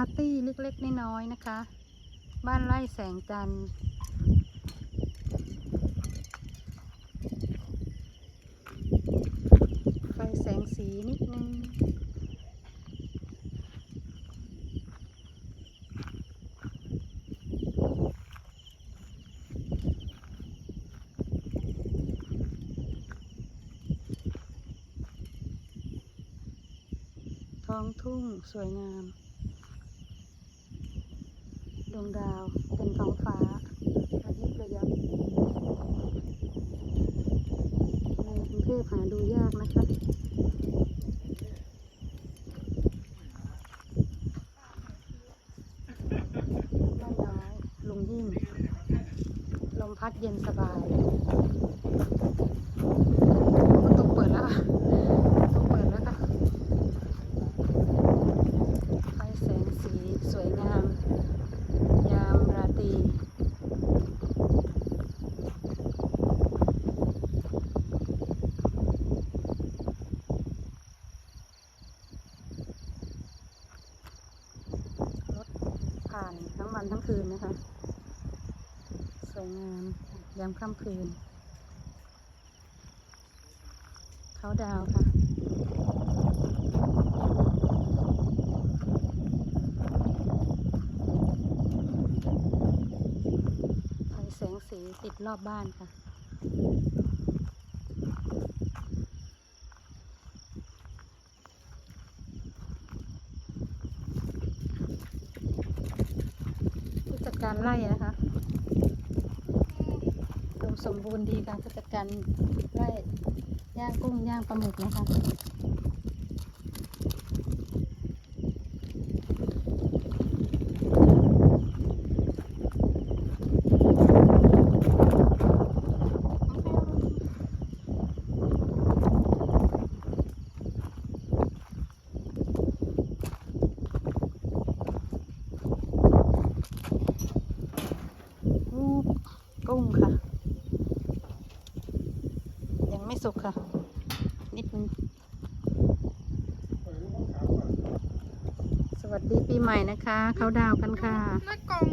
ปาร์ตี้เล็กๆน้อยๆนะคะ บ้านไร่แสงจันทร์ไฟแสงสีนิดนึงท้องทุ่งสวยงาม ดวงดาวเต็มท้องฟ้าระยิบระยับในกรุงเทพหาดูยากนะคะบ้านน้อยลุงยิ่ง ลมพัดเย็นสบายประตูเปิดแล้วค่ะประตูเปิดแล้วค่ะ ไฟแสงสีสวยงาม ยามราตรีรถ ผ่านทั้งวันทั้งคืนนะคะ สวยงามยามค่ำคืน เขาดาวค่ะไฟแสงสีติดรอบบ้านค่ะ การไล่นะคะดมสมบูรณ์ดีค่ะผู้จัดการไล่ย่างกุ้งย่างปลาหมึกนะคะ อู้ กุ้งค่ะ ยังไม่สุกค่ะ นิดนึงสวัสดีปีใหม่นะคะ เขาดาวกันค่ะนักกอง